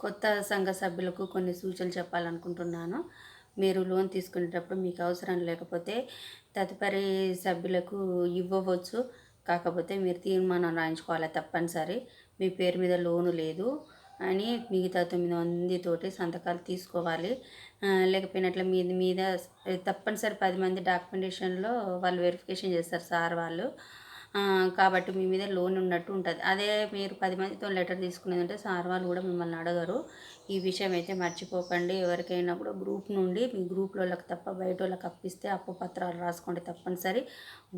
కొత్త సంఘ సభ్యులకు కొన్ని సూచనలు చెప్పాలనుకుంటున్నాను. మీరు లోన్ తీసుకునేటప్పుడు మీకు అవసరం లేకపోతే తదుపరి సభ్యులకు ఇవ్వవచ్చు. కాకపోతే మీరు తీర్మానం రాయించుకోవాలి తప్పనిసరి. మీ పేరు మీద లోను లేదు అని మిగతా తొమ్మిది మందితోటి సంతకాలు తీసుకోవాలి. లేకపోయినట్ల మీద మీద తప్పనిసరి పది మంది డాక్యుమెంటేషన్లో వాళ్ళు వెరిఫికేషన్ చేస్తారు సార్ వాళ్ళు. కాబట్టి మీ మీద లోన్ ఉన్నట్టు ఉంటుంది. అదే మీరు పది మందితో లెటర్ తీసుకునేది ఉంటే సార్ వాళ్ళు కూడా మిమ్మల్ని అడగరు. ఈ విషయం అయితే మర్చిపోకండి. ఎవరికైనా కూడా గ్రూప్ నుండి మీ గ్రూప్లో వాళ్ళకి తప్ప బయట వాళ్ళకి అప్పిస్తే అప్పు పత్రాలు రాసుకోండి తప్పనిసరి.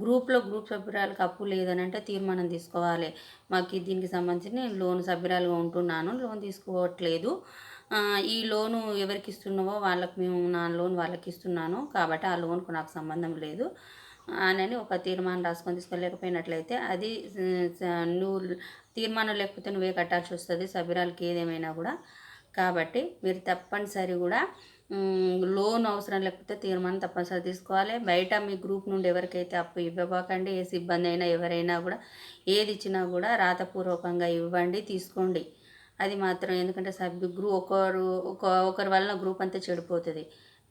గ్రూప్లో గ్రూప్ సభ్యురాలకు అప్పు లేదని అంటే తీర్మానం తీసుకోవాలి. మాకు దీనికి సంబంధించి లోన్ సభ్యురాలుగా ఉంటున్నాను. లోన్ తీసుకోవట్లేదు. ఈ లోను ఎవరికి ఇస్తున్నావో వాళ్ళకి మేము నా లోన్ వాళ్ళకి ఇస్తున్నాను. కాబట్టి ఆ లోన్కు నాకు సంబంధం లేదు. అని ఒక తీర్మానం రాసుకొని తీసుకోలేకపోయినట్లయితే అది నువ్వు తీర్మానం లేకపోతే నువ్వే కట్టాల్సి వస్తుంది సభ్యురాలకి ఏదేమైనా కూడా. కాబట్టి మీరు తప్పనిసరి కూడా లోన్ అవసరం లేకపోతే తీర్మానం తప్పనిసరి తీసుకోవాలి. బయట మీ గ్రూప్ నుండి ఎవరికైతే అప్పు ఇవ్వబోకండి ఏ సిబ్బంది అయినా ఎవరైనా కూడా ఏది ఇచ్చినా కూడా రాతపూర్వకంగా ఇవ్వండి తీసుకోండి. అది మాత్రం ఎందుకంటే సభ్యు గ్రూప్ ఒకరు ఒక ఒకరి వలన గ్రూప్ అంతా చెడిపోతుంది.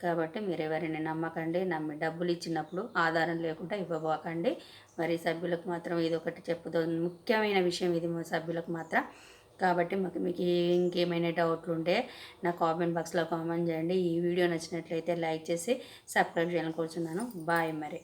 కాబట్టి మీరు ఎవరిని నమ్మకండి నమ్మి డబ్బులు ఇచ్చినప్పుడు ఆధారం లేకుండా ఇవ్వబోకండి. మరి సభ్యులకు మాత్రం ఇది ఒకటి చెప్పుదో ముఖ్యమైన విషయం ఇది సభ్యులకు మాత్రం. కాబట్టి మాకు మీకు ఇంకేమైనా డౌట్లు ఉంటే నా కామెంట్ బాక్స్లో కామెంట్ చేయండి. ఈ వీడియో నచ్చినట్లయితే లైక్ చేసి సబ్స్క్రైబ్ చేయాలని కోరుచున్నాను. బాయ్ మరి.